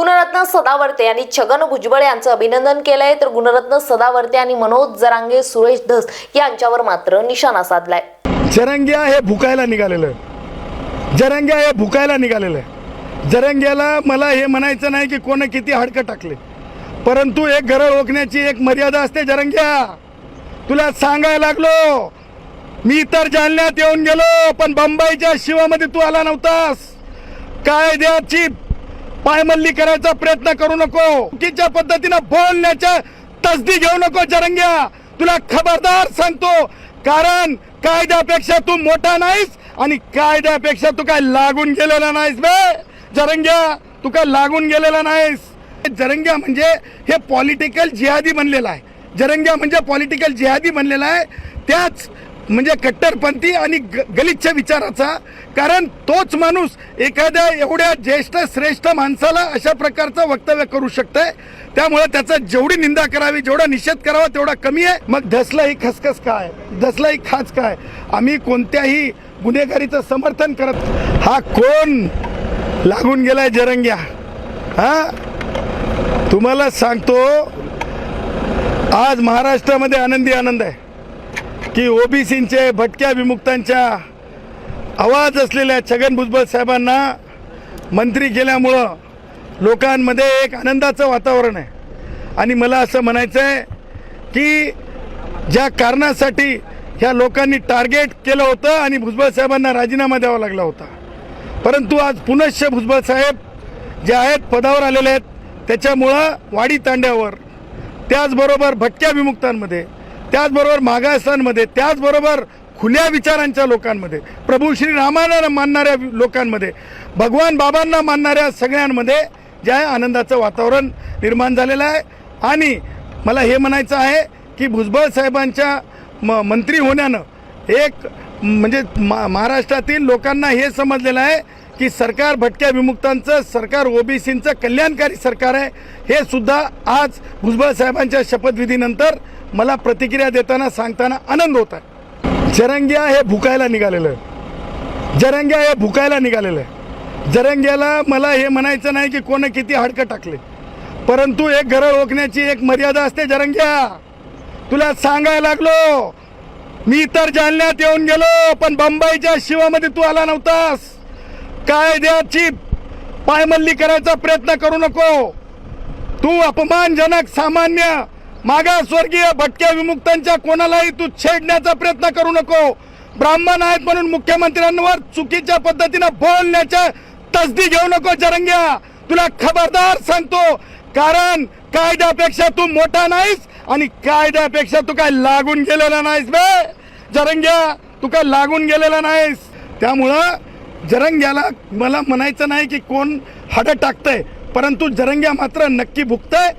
गुणरत्न सदावर्ते यांनी छगन भुजबळ यांचं अभिनंदन केलंय. तर गुणरत्न सदावर्ते आणि मनोज जरांगे सुरेश धस यांच्यावर मात्र निशाणा साधलाय. जरंग्या हे भुकायला निघालेलं जरंग्या हे भुकायला निघालेलं आहे. जरंग्याला मला हे म्हणायचं नाही की कोण किती हाडकं टाकले. परंतु एक घरं ओळखण्याची एक मर्यादा असते जरंग्या. तुला सांगायला लागलो. मी तर जालन्यात येऊन गेलो पण बंबईच्या शिवामध्ये तू आला नव्हतास. कायद्याची पायमल्ली करायचा प्रयत्न करू नको. चुकीच्या पद्धतीनं बोलण्याच्या तसदी घेऊ नको जरंग्या. तुला खबरदार सांगतो कारण कायद्यापेक्षा तू मोठा नाहीस आणि कायद्यापेक्षा तू काय लागून गेलेला नाहीस बे. जरंग्या तू काय लागून गेलेला नाहीस. जरंग्या म्हणजे हे पॉलिटिकल जिहादी बनलेला आहे. जरंग्या म्हणजे पॉलिटिकल जिहादी बनलेला आहे. त्याच म्हणजे कट्टरपंथी आणि ग- गलिच्छ विचाराचा. कारण तोच माणूस एखाद्या एवढ्या ज्येष्ठ श्रेष्ठ माणसाला अशा प्रकारचं वक्तव्य करू शकतंय. त्यामुळे त्याचा जेवढी निंदा करावी जेवढा निषेध करावा तेवढा कमी आहे. मग धसला ही खसखस काय? धसला ही खाच काय? आम्ही कोणत्याही गुन्हेगारीचं समर्थन करत हा कोण लागून गेलाय जरंग्या? हा? तुम्हाला सांगतो आज महाराष्ट्रामध्ये आनंदी आनंद आहे. की ओबीसींचे भटक्या विमुक्तांच्या आवाज असलेल्या छगन भुजबळ साहेबांना मंत्री केल्यामुळं लोकांमध्ये एक आनंदाचं वातावरण आहे. आणि मला असं म्हणायचं आहे की ज्या कारणासाठी ह्या लोकांनी टार्गेट केलं होतं आणि भुजबळ साहेबांना राजीनामा द्यावा लागला होता. परंतु आज पुनश्च भुजबळ साहेब जे आहेत पदावर आलेले आहेत त्याच्यामुळं वाडी तांड्यावर त्याचबरोबर भटक्या विमुक्तांमध्ये त्याचबरोबर मागासांमध्ये त्याचबरोबर खुल्या विचारांच्या लोकांमध्ये प्रभू श्री रामाला मानणाऱ्या लोकांमध्ये भगवान बाबांना मानणाऱ्या सगळ्यांमध्ये जे आहे आनंदाचं वातावरण निर्माण झालेलं आहे. आणि मला हे म्हणायचं आहे की भुजबळ साहेबांच्या म मंत्री होण्यानं एक म्हणजे मा महाराष्ट्रातील लोकांना हे समजलेलं आहे की सरकार भटक्या विमुक्तांचं सरकार ओबीसींचं कल्याणकारी सरकार आहे. हे सुद्धा आज भुजबळ साहेबांच्या शपथविधीनंतर मला प्रतिक्रिया देताना सांगताना आनंद होत आहे. जरंग्या हे भुकायला निघालेलं आहे. जरंग्या हे भुकायला निघालेलं आहे. जरंग्याला मला हे म्हणायचं नाही की कोण किती हाडकं टाकले. परंतु एक घरं ओळखण्याची एक मर्यादा असते जरंग्या. तुला सांगायला लागलो. मी तर जालन्यात येऊन गेलो पण बंबईच्या शिवामध्ये तू आला नव्हतास. कायद्याची पायमल्ली करायचा प्रयत्न करू नको. तू अपमानजनक सामान्य मागासवर्गीय भटक्या विमुक्तांच्या कोणालाही तू छेडण्याचा प्रयत्न करू नको. ब्राह्मण आहेत म्हणून मुख्यमंत्र्यांवर चुकीच्या पद्धतीनं बोलण्याच्या तसदी घेऊ नको जरंग्या. तुला खबरदार सांगतो कारण कायद्यापेक्षा तू मोठा नाहीस आणि कायद्यापेक्षा तू काय लागून गेलेला नाहीस बे. जरंग्या तू काय लागून गेलेला नाहीस. त्यामुळं जरंग्याला मला म्हणायचं नाही की कोण हाडं टाकतंय परंतु जरंग्या मात्र नक्की भुकतंय